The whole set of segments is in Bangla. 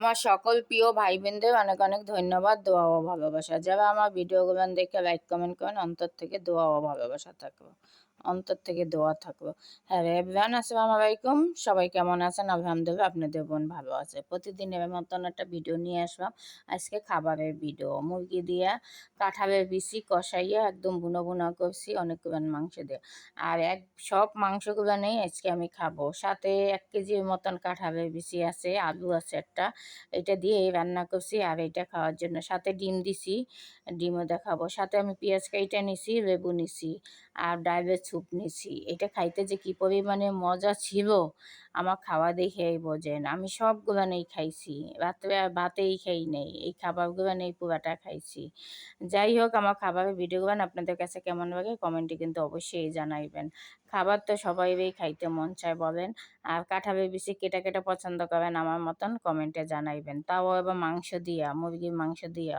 আমার সকল প্রিয় ভাই বোনদের অনেক অনেক ধন্যবাদ, দোয়া ও ভালোবাসা। যারা আমার ভিডিওগুলো দেখে লাইক কমেন্ট করেন, অন্তর থেকে দোয়া ও ভালোবাসা থাকব। অন্তর থেকে দোয়া থাকব হ্যাঁ এভরান আসসালামু আলাইকুম। সবাই কেমন আছেন? আলহামদুলিল্লাহ আপনাদের বোন ভালো আছে। প্রতিদিন এবার মতন একটা ভিডিও নিয়ে আসলাম। আজকে খাবারের ভিডিও। মুরগি দিয়া কাঁঠালের বিচি কষাইয়া একদম বুনো বুনো করছি অনেকগুলো মাংস দিয়ে। আর এক, সব মাংসগুলো নেই আজকে আমি খাব। সাথে এক কেজির মতন কাঁঠালের বিচি আছে, আলু আছে একটা। এটা দিয়ে রান্না করছি আর এটা খাওয়ার জন্য। সাথে ডিম দিছি, ডিমও দেখাবো। সাথে আমি পেঁয়াজ কাইটা নিছি, লেবু নিছি। আর ডাইলের স্যুপ নিছি। এটা খাইতে যে কী পরিমাণে মজা ছিল, আমার খাওয়া দেখেই বোঝেন। আমি সবগুলো নেই খাইছি, রাত্রে আর ভাতেই খাই নেই, এই খাবারগুলো নেই পুরাটা খাইছি। যাই হোক, আমার খাবারের ভিডিওগুলো আপনাদের কাছে কেমন লাগে কমেন্টে কিন্তু অবশ্যই জানাইবেন। খাবার তো সবাইই খাইতে মন চায় বলেন, আর কাঁঠালের বেশি কেটে কেটে পছন্দ করেন আমার মতন কমেন্টে জানাইবেন। তাও এবার মাংস দিয়া, মুরগির মাংস দিয়া,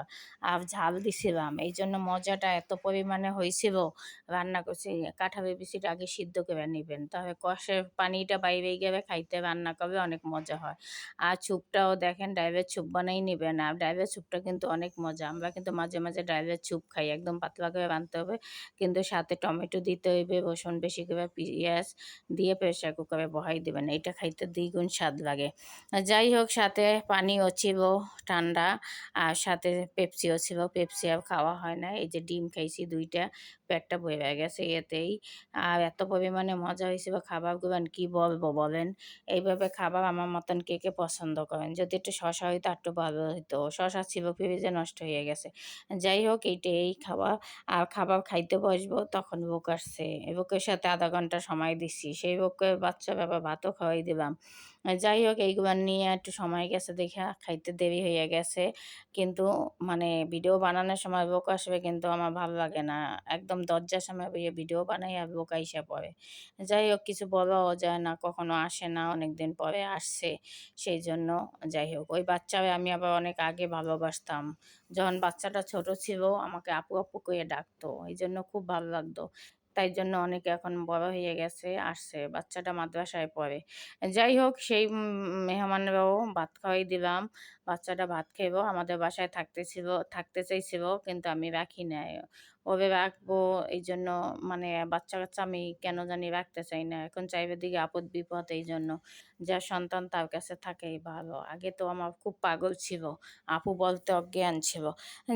আর ঝাল দিছিলাম এই জন্য মজাটা এত পরিমাণে হয়েছিল, রান্না করছি কাঁঠালের বেশিটা আগে সিদ্ধ করে নেবেন। তবে কষে পানিটা বাইরে গেলে খাইতে, রান্না করলে অনেক মজা হয়। আর ছুপটাও দেখেন ডাইভের ছুপ বানাই নেবেন আর ডাইভের ছুপটা কিন্তু অনেক মজা। আমরা কিন্তু মাঝে মাঝে ডাইভের ছুপ খাই। একদম পাতলা করে রানতে হবে। কিন্তু সাথে টমেটো দিতে হইবে, রসুন বেশি করে, পেঁয়াজ দিয়ে প্রেশার কুকারে বহাই দেবেন। এটা খাইতে দ্বিগুণ স্বাদ লাগে। যাই হোক, সাথে পানিও ছিল ঠান্ডা আর সাথে পেপসিও ছিল। পেপসি আর খাওয়া হয় না। এই যে ডিম খাইছি দুইটা, পেটটা বয়ে গেছে এতেই। আর এত পরিমাণে মজা হয়েছে বা খাবার গুবেন কি বলব বলেন? এইভাবে খাবার আমার মতন কে কে পছন্দ করেন? যদি একটু শশা হইতো একটু ভালো হইতো। শশা ছিল ফ্রিজে নষ্ট হয়ে গেছে। যাই হোক, এইটা এই খাওয়া আর খাবার খাইতে বসবো, তখন বুক আসছে। বুকের সাথে আধা ঘণ্টা সময় দিচ্ছি। সেই বুকের বাচ্চা বাবা ভাতও খাওয়াই দিলাম। যাই হোক, এইগুলো নিয়ে একটু সময় গেছে দেখে খাইতে দেরি হয়ে গেছে। কিন্তু মানে ভিডিও বানানোর সময় বুক আসবে কিন্তু আমার ভালো লাগে না। একদম দরজার সময় বইয়ে ভিডিও বানাই আর বুক আইসা পড়ে। যাই হোক, কিছু বলাও যায় না, কখনো আসে না অনেক দিন পরে আসছে। সেই জন্য যাই হোক, ওই বাচ্চাকে আমি আবার অনেক আগে ভালোবাসতাম। যখন বাচ্চাটা ছোট ছিল, আমাকে আপু আপু করে ডাকতো। এই জন্য খুব ভালো লাগতো। তাই জন্য অনেকে এখন বড় হয়ে গেছে, আসছে, বাচ্চাটা মাদ্রাসায় পড়ে। যাই হোক, সেই মেহমানরাও ভাত খাওয়াই দিলাম। বাচ্চাটা ভাত খাইব আমাদের বাসায় থাকতে ছিল, থাকতে চাইছিল, কিন্তু আমি রাখি নাই। ওবে রাখব এই জন্য মানে বাচ্চা কাচ্চা আমি কেন জানি রাখতে চাই না। এখন চাইবে দিকে আপদ বিপদ এই জন্য যা সন্তান তার কাছে থাকেই ভালো। আগে তো আমার খুব পাগল ছিল। আপু বলতে অজ্ঞান ছিল।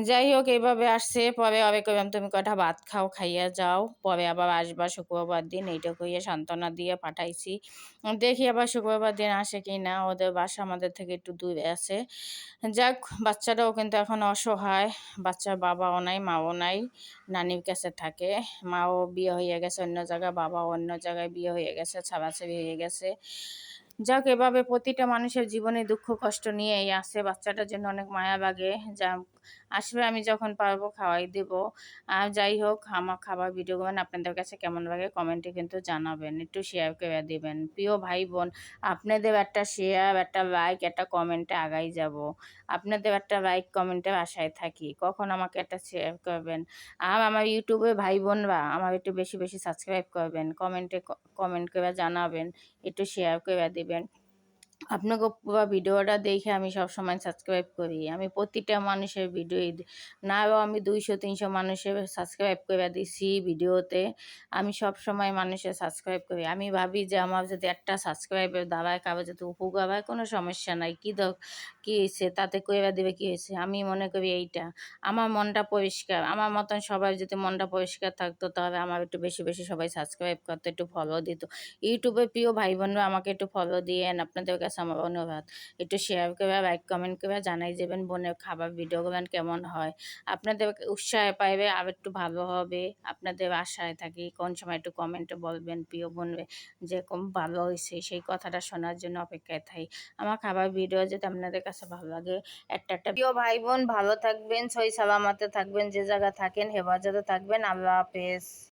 যাই হোক এইভাবে আসছে। পরে আবে কইলাম, তুমি কটা ভাত খাও, খাইয়া যাও। পরে আবার আসবা শুক্রবার দিন এইটা কইয়া সান্ত্বনা দিয়ে পাঠাইছি। দেখি আবার শুক্রবার দিন আসে কি না ওদের বাসা আমাদের থেকে একটু দূরে আছে। যাক বাচ্চাটাও কিন্তু এখন অসহায়। বাচ্চার বাবাও নাই, মাও নাই, নানির কাছে থাকে। মাও বিয়ে হয়ে গেছে অন্য জায়গায়, বাবাও অন্য জায়গায় বিয়ে হয়ে গেছে, ছাড়াছাড়ি হয়ে গেছে। যাক, এভাবে প্রতিটা মানুষের জীবনে দুঃখ, কষ্ট নিয়েই আসে। বাচ্চাটার জন্য অনেক মায়া লাগে। যা আসবে আমি যখন পারব খাওয়াই দেব। আর যাই হোক, আমার খাবার ভিডিওগুলো আপনাদের কাছে কেমন লাগে কমেন্টে কিন্তু জানাবেন। একটু শেয়ার করে দেবেন। প্রিয় ভাই বোন, আপনাদের একটা শেয়ার একটা লাইক একটা কমেন্টে আগাই যাব। আপনাদের একটা লাইক কমেন্টে আশায় থাকি। কখন আমাকে একটা শেয়ার করবেন? আর আমার ইউটিউবে ভাই বোনরা, আমার একটু বেশি বেশি সাবস্ক্রাইব করবেন। কমেন্টে কমেন্ট করে জানাবেন। একটু শেয়ার করে দেবেন। দেবেন আপনাকে পুরো ভিডিওটা দেখে আমি সব সময় সাবস্ক্রাইব করি। আমি প্রতিটা মানুষের ভিডিও না আমি দুইশো, তিনশো মানুষের সাবস্ক্রাইব করে দিছি ভিডিওতে। আমি সব সময় মানুষের সাবস্ক্রাইব করি। আমি ভাবি যে আমার যদি একটা সাবস্ক্রাইবের দাঁড়ায়, কারও যদি উপকার হয়, কোনো সমস্যা নাই। কী দর কী হয়েছে? তাতে করে দেবে কী হয়েছে? আমি মনে করি এইটা। আমার মনটা পরিষ্কার। আমার মতন সবাই যদি মনটা পরিষ্কার থাকতো, তাহলে আমার একটু বেশি বেশি সবাই সাবস্ক্রাইব করতো, একটু ফলো দিত। ইউটিউবে প্রিয় ভাই বোনরা আমাকে একটু ফলো দিয়েন। আপনাদের কাছে আমার অনুরোধ। একটু শেয়ার করে লাইক কমেন্ট করে জানাই যাবেন বোনের খাবার ভিডিও করবেন কেমন হয়। আপনাদের উৎসাহ পাইবে, আর একটু ভালো হবে। আপনাদের আশায় থাকি, কোন সময় একটু কমেন্টে বলবেন, প্রিয় বোন, যে কম ভালো হয়েছে, সেই কথাটা শোনার জন্য অপেক্ষায় থাকি। আমার খাবার ভিডিও যদি আপনাদের কাছে ভালো লাগে, একটা একটা প্রিয় ভাই বোন ভালো থাকবেন সই সালামাতে থাকবেন, যে জায়গা থাকেন, হেফাজতে থাকবেন। আল্লাহ হাফেজ।